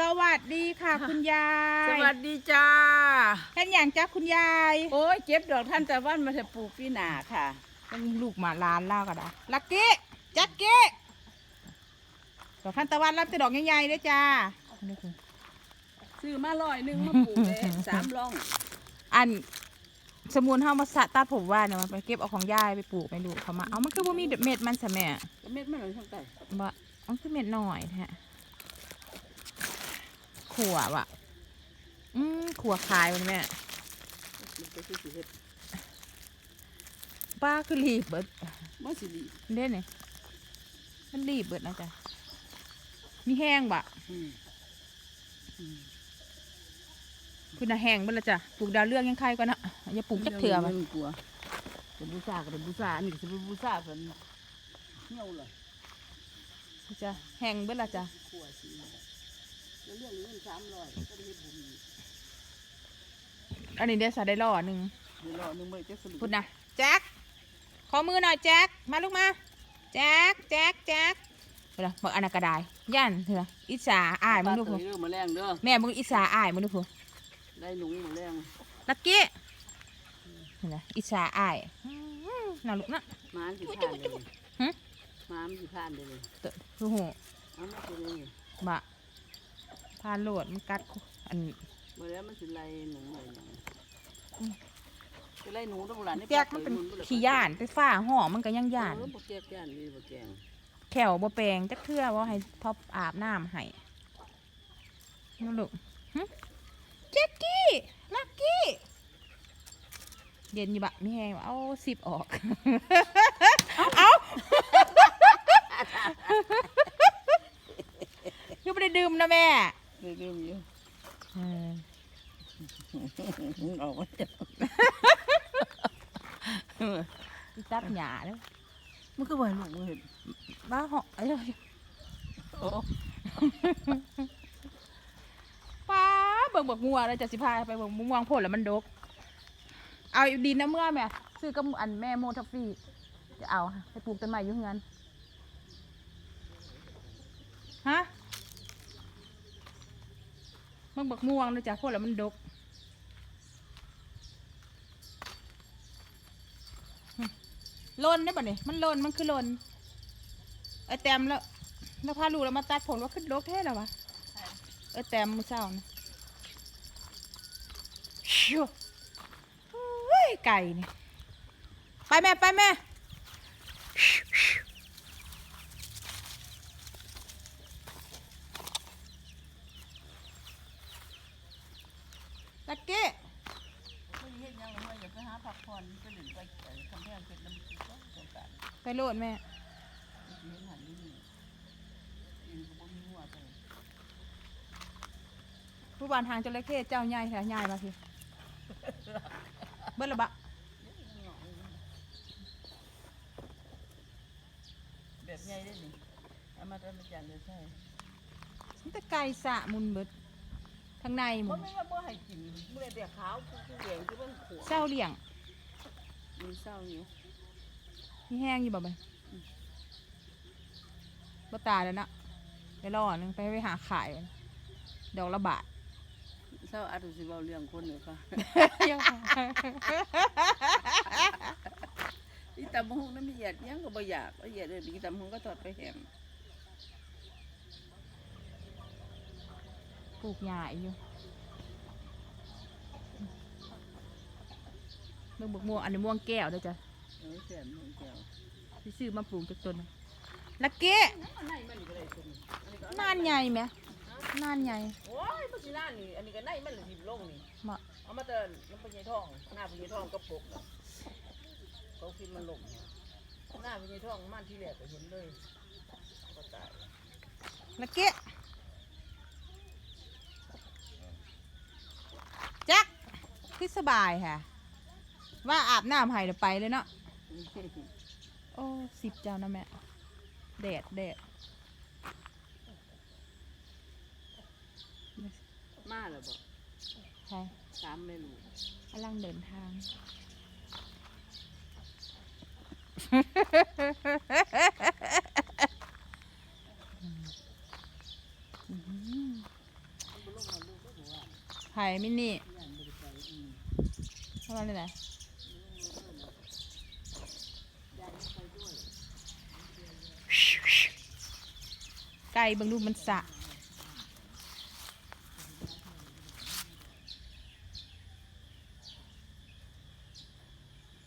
สวัสดีค่ะคุณยายสวัสดีจ้าเห็นอย่างจ้าคุณยาย โอ้ยเก็บดอกท่านตะวันมาจะปลูกพี่นาค่ะเป็นลูกหมาล้านเล่าก็ได้ลักกี้แจ็คกี้ดอกท่านตะวันรับแต่ดอกใหญ่ๆเด้อจ้านี่คือซื้อมาลอยหนึงมาปลูกเลยสามร่อง อันสมุนเฮามาสะตัดผมว่าเนี่ยมันไปเก็บเอาของยายไปปลูกไปดูเขามา เอามันคือว่ามีเม็ดมันสะแม่ก็เม็ดมันหลังข้างใต้บ่มันคือเม็ดหน่อยแท้ ขัวว่ะ อืมขัวขายมันแม่มันก็คือสิเฮ็ดป้าคือรีบเบิดบ่สิดีเด่นนี่มันรีบเบิดนะจ๊ะมีแห้งบะอืมอืมคุณน่ะแห้งเบิดละจ้ะปลูกดาวเรืองยังใครก่อนนะอย่าปลูกจักเถื่อมัมันนกลัวเป็นบูชาก็เป็นบูชาอันนี้ก็สิเป็นบูชาเพิ่นเหี่ยวเลยจ้ะแห้งเบิดละจ้ะขัวสิแล้ว เรื่องนี้มันสามร้อยก็ได้เฮ็ดบุญอีกอันนี้เดี๋ยวสาได้ล่อหนึ่งเดี๋ยวรอหนึงบ่ได้จักสลึงพูดนะแจ็คขอมือหน่อยแจ็คมาลูกมาแจ็คแจ็คแจ็คเดี๋ยวบอกอันนั้นก็ได้ย่านเถอะอิจฉาอายมึงดูปลาพูเตยเด้อมาแรงเด้อแม่มึงอิจฉาอายมึงดูพูได้หนูมาแรงลักกี้เห็นไหมอิจฉาอายอื้อน่าลูกนะ หมาสิผ่านเลยหึ หมามันสิผ่านเลยเตอะคือหูเอามาตัวนี้บะ พาโหลดมันกัดคุอันมาแล้วมันสิไล่หนูเลยเนี่ยจะไล่หนูต้องหลานแจ็คมันเป็นขี้ย่านไปฝ้าห่อมันก็ยังย่านเออบ่แจ็คย่านดีบ่แกงแขวบ่แปลงจักเทื่อว่าให้พออาบน้ำให้นู่นลูกหึแจ็คกี้ลักกี้เย็นอยู่บะไม่แห้งวะเอาสิบออก เอาคือไม่ได้ดื่มนะแม่ ได้ดื่มอยู่เออเอาไว้สิตัดหยาเลยมันก็บ่ให้ลูกมันเห็นบ้าเหาะเอ้ยโอ้ป้าเบิ่งบักงัวแล้วจะสิพาไปเบิ่งม่วงโพดแล้วมันดก เอาดินนะเมื่อแม่ซื้อกับอันแม่โมทัฟฟี่จะเอาไปปลูกต้นไม้อยู่เฮือนฮะ เบิ่งบักม่วงเลยจ้ะโพดแล้วมันดกหึลนได้ป่ะเนี่ยมันลนมันคือลนไอแต้มแล้วแล้วพาลูกแล้วมาตัดผลว่าขึ้นดกแท้แล้ววะเออแต้มมือเช้านะชิวเฮ้ยไก่นี่ไปแม่ไปแม่ เก้ไม่เฮ็ดหยังเลยอยากไปหาพักผ่อนไปเล่นไปไอ้คำแพงเพชรน้ำกินก็สงสารไปโลดแม่เห็นหันนี่นี่อินก็บ่มีหัวเลยผู้บานทางจระเข้เจ้าใหญ่แถวใหญ่มาพี่เบิ้ลละบะแบบใหญ่ได้นี่เอามาทำมาจานเลยใช่มันแต่ไก่สะมุนเบิด ทางในหมุบ่นแม่นว่าบ่ให้กินบ่ได้แต่ขาวคือแดงคือมันขวเศร้าเลี้ยงมีเศร้าอยู่มีแห้งอยู่บ่เบบ่ตายแล้วเนาะเดี๋ยวรอหนึงไปไปหาขายมันดอกละบาท เศร้าอาจสิเว้าเรื่องคนเนี่ยค่ะอีตำบักหงน้ำมีเหยียดยังก็บ่อยากเอาเหยียดเลยอีตำบักหงก็ทอดไปแหม ปลูกหญ้าอีกอยู่เบิ่งบกม่วงอันนี้ม่วงแก้วเด้อจ้ะเออแซ่บมึงแก้วสิซื้อมาปลูกจากต้นลักเก้อันไหนมันนี่ก็ได้ตัวนี้อันนี้ก็นานใหญ่ไหมนานใหญ่โอ้ยมันสิน่านี่อันนี้ก็ไหนมันเลยสิลงนี่เหมาะเอามาเตือนน้ำปัญญาทองหน้าปัญญาทองก็ปกน่ะเขาคิดมันลงหน้าปัญญาทองมันที่แรกก็เห็นเลยก็ตายลักเก้แจ็ค คือสบายค่ะ ว่าอาบน้ำให้เดี๋ยวไปเลยเนาะโอ้สิบเจ้านะแม่แดดแดดมาแล้วบ่ใช่สามเมนูกำลังเดินทางข่มิน นี่ทำอะไรไหนไก่บางรูปมันสะ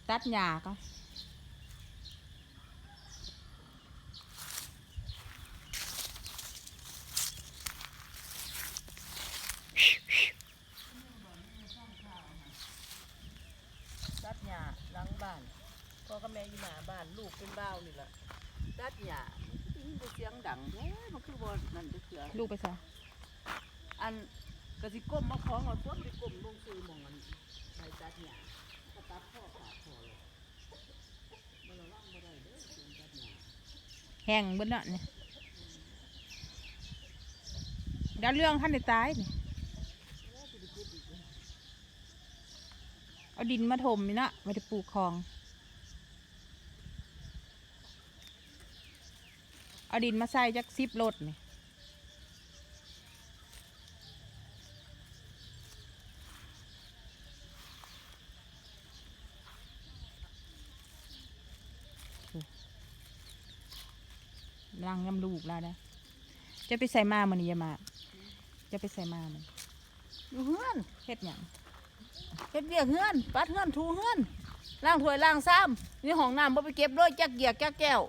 ตัดหญ้าก็ ตัดหญ้าหลังบ้านพ่อกับแม่อยู่หน้าบ้าน ลูกเป็นบ้าวนี่ล่ะตัดหญ้ามันคือเสียงดังแท้มันคือบ่นั่นจะเสือลูกไปซะอันกะสิก้มมาของเอาตัวไปก้มลงซื้อหมองมันไปตัดหญ้าก็ตัดพ่อขาดพ่อเลยมันระวังบ่ได้เด้อเสียงตัดหญ้าแห้งเบนน่ะเนี่ยดาวเรื่องท่านได้ตายนี่เอาดินมาถมนี่เนาะไว้จะปลูกคลอง เอาดินมาใส่จักซิบรถนี่ล้างน้ำลูกแล้วนะจะไปใส่มามันนี่อยามา จะไปใส่มามันอยู่เฮือนเฮ็ดหยังเฮ็ดเวียกเฮือน ปัดเฮือน ถูเฮือนล้างถ้วยล้างซ้ำนี่ห้องน้ำบ่ไปเก็บด้วยจักเกียกจักแก้ว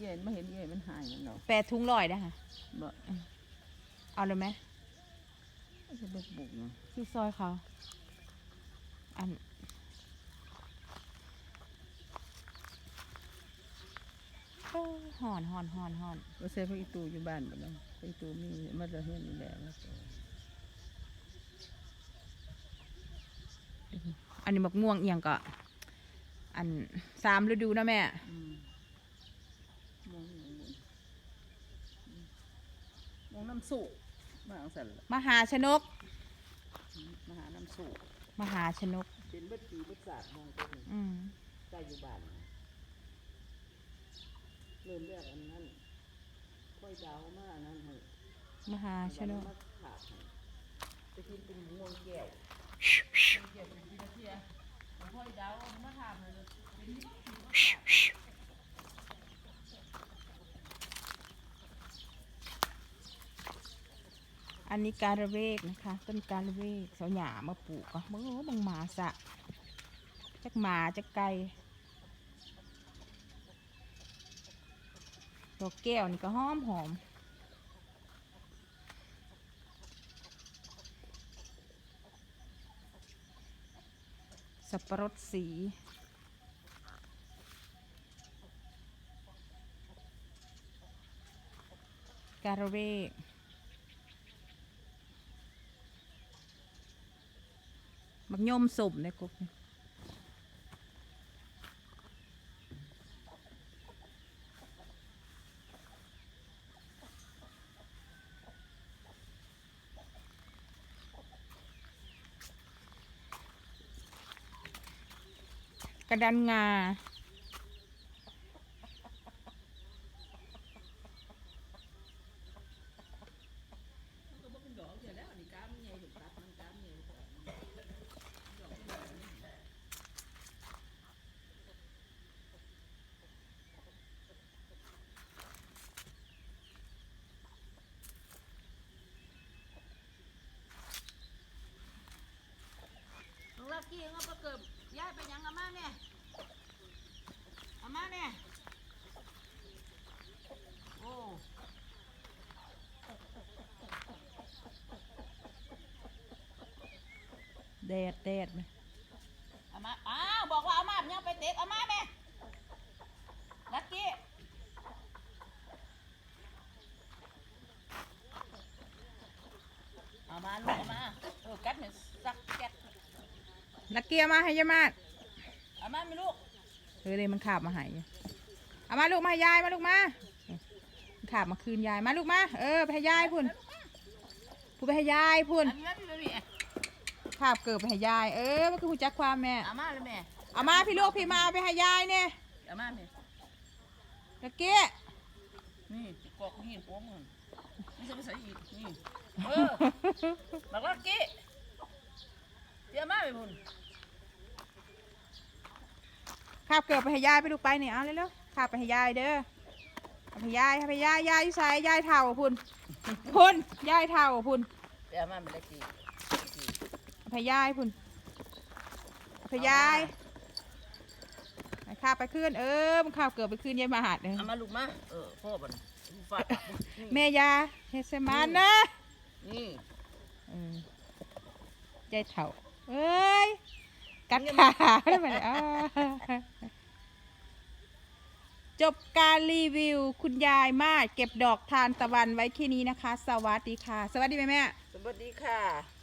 เย็นไม่เห็นเย็นมันหายมันเนาะแปดทุงลอยนะคะบ่เอาเลยไหมจะเบิกบุกเนาะคือซอยเขา อัน โอ้ห่อนห่อนห่อนห่อน ว่าใส่พระอีตูอยู่บ้านบ่เนาะพระอีตูมีมาจะเฮือนนี่แหละว่าแต่ อันนี้บักม่วงเอียงก็ อันสามฤดูนะแม่อืมมองอยู่บนอืมมองน้ำสุกมาเอาสั่นล่ะมหาชนก มาหาน้ำสุกมหาชนก เป็นเบิดปีเบิดศาสตร์มองตัวนี้อืมใกล้อยู่บ้านเริ่มแรกอันนั้นค่อยดาวมาอันนั้นให้มหาชนก มาขาดให้ไปกินเป็นม่วงแก้ว อันนี้การะเวกนะคะ ต้นการะเวกเสาหยามาปลูกก็มึงโอ้บังหมาสะจักหมาจักไก่ดอกแก้วนี่ก็หอมหอม สับปะรดสี การเวกมักยมสมในกบนี่ก ระดันงาน้องลักกี้เอาไปเกิบย้ายไปยังอาม่าเนี่ยอาม่าเนี่ยโอ้ แดดแดดไหม อาม่าอ้าวบอกว่าอาม่ายังไปเตะอาม่าแม่ลักกี้เอามาลูกเอามาเออกัดเหมือนสักแก๊ด ลักเกียร์มาให้ยายมาดเอามาไม่ลูกเออเลยมันขาบมาใหายเอามาลูกมาให้ยายมาลูกมามันขาบมาคืนยายมาลูกมาเออไปให้ยายพุ่นพูดไปให้ยายพุ่นอันนี้ไม่มีขาบเกิดไปให้ยายเออมันคือหูจักความแม่เอามาเลยแม่เอามาพี่ลูกพี่มาเอาไปให้ยายเนี่ยเอามาแม่ลักเกียร์นี่กอกหินปัวมึงนี่จะไปใส่อีกนี่เออบักลักกี้เดี๋ยวมาไปพุ่น ข้าบเกิดไปให้ยายไปลูกไปนี่เอาเร็วๆข้าบไปให้ยายเด้อเอาไปยายเอาไปยายยายอยู่ไสยายเท่าพุ่นพุ่นยายเท่าพุ่นเดี๋ยวมาไม่ได้กี่เอาไปยายพุ่นเอาไปยายไปข้าบไปขึ้นเออมันข้าบเกิดไปขึ้นยายมาหาดเด้อเอามาลูกมาเออพ่อบันฟาดนี่แม่ยาเฮดเซมานนะนี่เออยายเท่าเอ้ย กัดขาได้ไหมอ่าจบการรีวิวคุณยายมาเก็บดอกทานตะวันไว้แค่นี้นะคะ สวัสดีค่ะ สวัสดีแม่แม่ สวัสดีค่ะ